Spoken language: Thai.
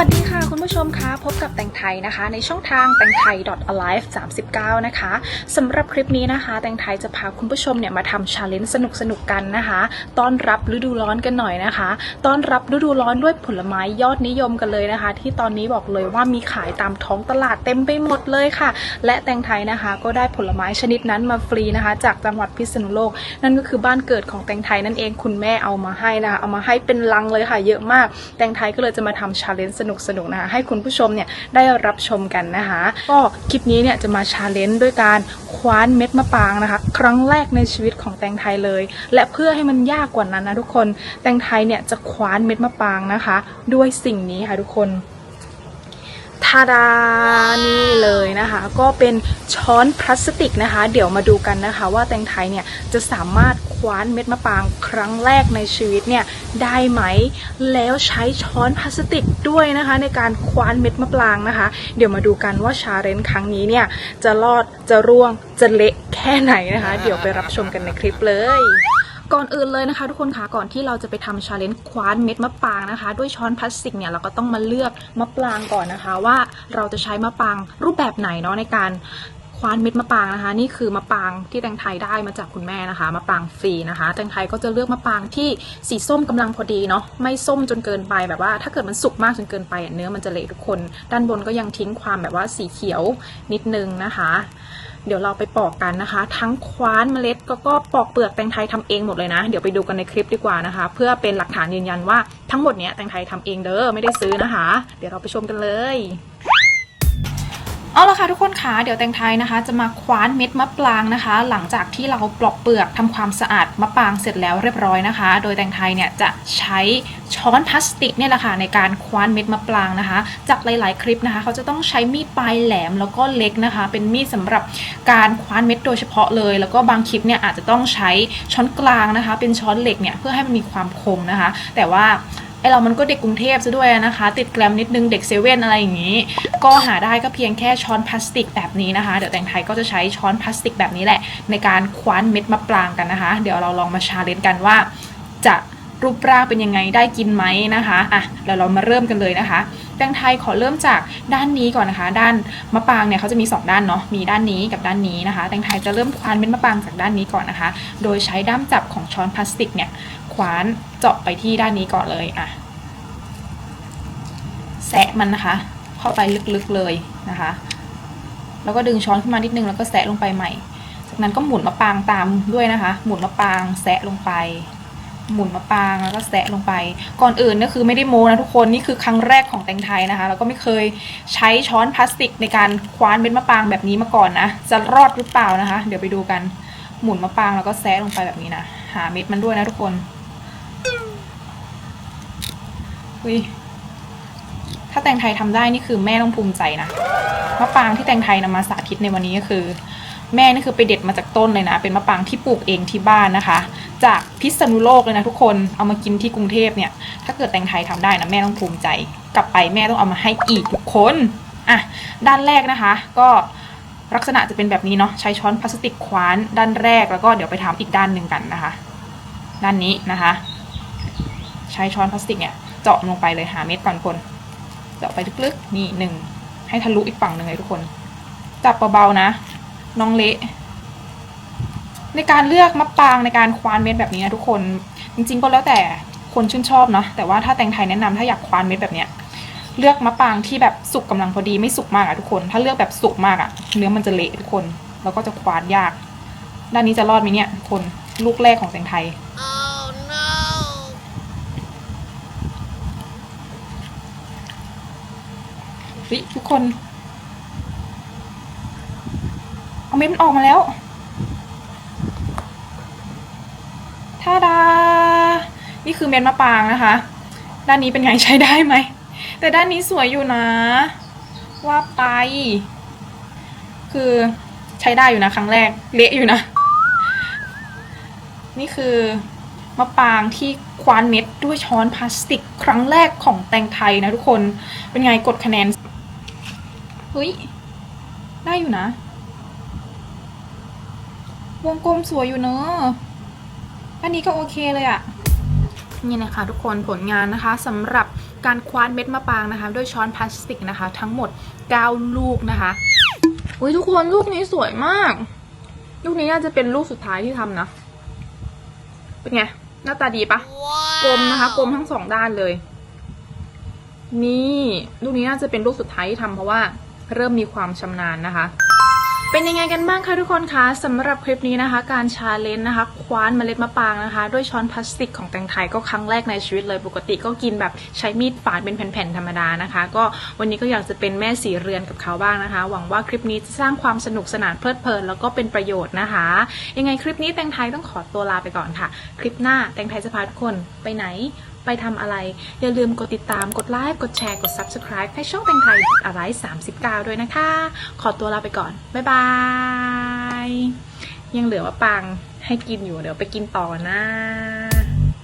วัสดีค่ะคุณผู้ชมคะพบกับแตงไทยนะคะ ในช่องทางแตงไทย alive 39 นะคะสำหรับคลิปนี้นะคะ แตงไทยจะพาคุณผู้ชมเนี่ยมาทำชาเลนจ์สนุกๆกันนะคะต้อนรับฤดูร้อนกันหน่อยนะคะต้อนรับฤดูร้อนด้วยผลไม้ยอดนิยมกันเลยนะคะ ที่ตอนนี้บอกเลยว่ามีขายตามท้องตลาดเต็มไปหมดเลยค่ะ และแตงไทยนะคะ ก็ได้ผลไม้ชนิดนั้นมาฟรีนะคะ จากจังหวัดพิษณุโลก นั่นก็คือบ้านเกิดของแตงไทยนั่นเองคุณแม่เอามาให้นะคะเอามาให้เป็นลังเลยค่ะ เยอะมาก แตงไทยก็เลยจะมาทำชาเลนจ์สนุกๆนะคะให้คุณผู้ชมเนี่ยได้รับชมกันนะคะ ก็คลิปนี้เนี่ยจะมาชาเลนจ์ด้วยการคว้านเม็ดมะปางนะคะ ครั้งแรกในชีวิตของแตงไทยเลย และเพื่อให้มันยากกว่านั้นนะทุกคนแตงไทยเนี่ยจะคว้านเม็ดมะปางนะคะ ด้วยสิ่งนี้ค่ะทุกคนาดานี่เลยนะคะ ก็เป็นช้อนพลาสติกนะคะ เดี๋ยวมาดูกันนะคะ ว่าแตงไทยเนี่ยจะสามารถคว้านเม็ดมะปรางครั้งแรกในชีวิตเนี่ยได้ไหม แล้วใช้ช้อนพลาสติกด้วยนะคะ ในการคว้านเม็ดมะปรางนะคะ เดี๋ยวมาดูกันว่าชาเรนครั้งนี้เนี่ยจะรอดจะร่วงจะเละแค่ไหนนะคะ เดี๋ยวไปรับชมกันในคลิปเลย ก่อนอื่นเลยนะคะ ทุกคนคะก่อนที่เราจะไปทำชาเลนจ์คว้านเม็ดมะปรางนะคะ ด้วยช้อนพลาสติกเนี่ยเราก็ต้องมาเลือกมะปรางก่อนนะคะ ว่าเราจะใช้มะปรางรูปแบบไหนเนาะในการ คว้านเม็ดมะปรางนะคะ นี่คือมะปรางที่แตงไทยได้มาจากคุณแม่นะคะมะปรางฟรีนะคะแตงไทยก็จะเลือกมะปรางที่สีส้มกำลังพอดีเนาะไม่ส้มจนเกินไปแบบว่า ถ้าเกิดมันสุกมากจนเกินไปเนื้อมันจะเละทุกคน ด้านบนก็ยังทิ้งความแบบว่าสีเขียวนิดนึงนะคะ เดี๋ยวเราไปปอกกันนะคะ ทั้งคว้านเมล็ดก็ก็ปอกเปลือกแตงไทยทำเองหมดเลยนะ เดี๋ยวไปดูกันในคลิปดีกว่านะคะ เพื่อเป็นหลักฐานยืนยันว่าทั้งหมดเนี้ยแตงไทยทำเองเด้อไม่ได้ซื้อนะคะ เดี๋ยวเราไปชมกันเลย เอาละค่ะทุกคนคะเดี๋ยวแตงไทยนะคะ จะมาคว้านเม็ดมะปรางนะคะ หลังจากที่เราปลอกเปลือกทำความสะอาดมะปรางเสร็จแล้วเรียบร้อยนะคะ โดยแตงไทยเนี่ยจะใช้ช้อนพลาสติกเนี่ยแหละค่ะในการคว้านเม็ดมะปรางนะคะ จากหลาย ๆ คลิปนะคะ เขาจะต้องใช้มีดปลายแหลมแล้วก็เล็กนะคะ เป็นมีดสำหรับการคว้านเม็ดโดยเฉพาะเลย แล้วก็บางคลิปเนี่ยอาจจะต้องใช้ช้อนกลางนะคะ เป็นช้อนเหล็กเนี่ยเพื่อให้มันมีความคมนะคะ แต่ว่า เรามันก็เด็กกรุงเทพซะด้วยนะคะ ติดแกรมนิดนึงเด็กเซเว่นอะไรอย่างนี้ ก็หาได้ก็เพียงแค่ช้อนพลาสติกแบบนี้นะคะ เดี๋ยวแต่งไทยก็จะใช้ช้อนพลาสติกแบบนี้แหละ ในการคว้านเม็ดมะปรางกันนะคะ เดี๋ยวเราลองมาชาเลนจ์กันว่า จะรูปร่างเป็นยังไงได้กินไหมนะคะอะเดี๋ยวเรามาเริ่มกันเลยนะคะแตงไทยขอเริ่มจากด้านนี้ก่อนนะคะ ด้านมะปรางเนี่ยเขาจะมีสองด้านเนาะมีด้านนี้กับด้านนี้นะคะแตงไทยจะเริ่มคว้านเม็ดมะปรางจากด้านนี้ก่อนนะคะ โดยใช้ด้ามจับของช้อนพลาสติกเนี่ย คว้านเจาะไปที่ด้านนี้ก่อนเลยอะแซะมันนะคะ เข้าไปลึกๆเลยนะคะ แล้วก็ดึงช้อนขึ้นมานิดนึงแล้วก็แซะลงไปใหม่ จากนั้นก็หมุนมะปรางตามด้วยนะคะ หมุนมะปรางแซะลงไป หมุนมะปรางแล้วก็แซะลงไป ก่อนอื่นก็คือไม่ได้โมนะทุกคนนี่คือครั้งแรกของแตงไทยนะคะ แล้วก็ไม่เคยใช้ช้อนพลาสติกในการคว้านเม็ดมะปรางแบบนี้มาก่อนนะจะรอดหรือเปล่านะคะ เดี๋ยวไปดูกัน หมุนมะปรางแล้วก็แซะลงไปแบบนี้นะหาเม็ดมันด้วยนะทุกคน อุ้ยถ้าแตงไทยทำได้นี่คือแม่ต้องภูมิใจนะมะปรางที่แตงไทยนำมาสาธิตในวันนี้ก็คือ แม่นี่คือไปเด็ดมาจากต้นเลยนะ เป็นมะปรางที่ปลูกเองที่บ้านนะคะ จากพิษณุโลกเลยนะทุกคนเอามากินที่กรุงเทพเนี่ย ถ้าเกิดแตงไทยทำได้นะแม่ต้องภูมิใจ กลับไปแม่ต้องเอามาให้อีกทุกคนอะด้านแรกนะคะ ก็ลักษณะจะเป็นแบบนี้เนาะใช้ช้อนพลาสติกคว้านด้านแรกแล้วก็เดี๋ยวไปทำอีกด้านหนึ่งกันนะคะ ด้านนี้นะคะ ใช้ช้อนพลาสติกเนี่ยเจาะลงไปเลยหาเม็ดก่อนคนเจาะไปลึกๆนี่หนึ่งให้ทะลุอีกฝั่งหนึ่งเลยทุกคน จับเบาๆนะ น้องเละในการเลือกมะปรางในการควานเม็ดแบบนี้นะทุกคน จริงๆก็แล้วแต่คนชื่นชอบเนาะแต่ว่าถ้าแตงไทยแนะนำถ้าอยากควานเม็ดแบบเนี้ยเลือกมะปรางที่แบบสุกกำลังพอดีไม่สุกมากอะทุกคน ถ้าเลือกแบบสุกมากอะเนื้อมันจะเละทุกคน แล้วก็จะควานยาก ด้านนี้จะรอดไหมเนี่ยคนลูกแรกของแตงไทย เฮ้ยทุกคน เอาเม็ดมันออกมาแล้วท่าดา นี่คือเม็ดมะปรางนะคะ ด้านนี้เป็นไงใช้ได้ไหม แต่ด้านนี้สวยอยู่นะ ว่าไป คือใช้ได้อยู่นะ ครั้งแรก เละอยู่นะ นี่คือมะปรางที่ควานเม็ดด้วยช้อนพลาสติก ครั้งแรกของแตงไทยนะทุกคน เป็นไงกดคะแนน เฮ้ย ได้อยู่นะ วงกลมสวยอยู่เนอะอันนี้ก็โอเคเลยอะนี่นะคะทุกคนผลงานนะคะสำหรับการคว้านเม็ดมะปรางนะคะ ด้วยช้อนพลาสติกนะคะ ทั้งหมด 9 ลูกนะคะอุ้ยทุกคนลูกนี้สวยมาก ลูกนี้น่าจะเป็นลูกสุดท้ายที่ทำนะ เป็นไง หน้าตาดีปะกลมนะคะกลมทั้งสองด้านเลย นี่ ลูกนี้น่าจะเป็นลูกสุดท้ายที่ทำเพราะว่า เริ่มมีความชำนาญนะคะ เป็นยังไงกันบ้างคะทุกคนคะสำหรับคลิปนี้นะคะ การชาเลนจ์นะคะ คว้านเมล็ดมะปางนะคะ ด้วยช้อนพลาสติกของแตงไทยก็ครั้งแรกในชีวิตเลยปกติก็กินแบบใช้มีดฝานเป็นแผ่นๆธรรมดานะคะ ก็วันนี้ก็อยากจะเป็นแม่สีเรือนกับเขาบ้างนะคะ หวังว่าคลิปนี้จะสร้างความสนุกสนานเพลิดเพลินแล้วก็เป็นประโยชน์นะคะ ยังไงคลิปนี้แตงไทยต้องขอตัวลาไปก่อนค่ะ คลิปหน้าแตงไทยจะพาทุกคนไปไหน ไปทำอะไร อย่าลืมกดติดตามกดไลค์กดแชร์กด Subscribe ให้ช่องแตงไทยอะไร39 ด้วยนะคะ ขอตัวลาไปก่อน บ๊ายบาย ยังเหลือว่าปังให้กินอยู่เดี๋ยวไปกินต่อนะ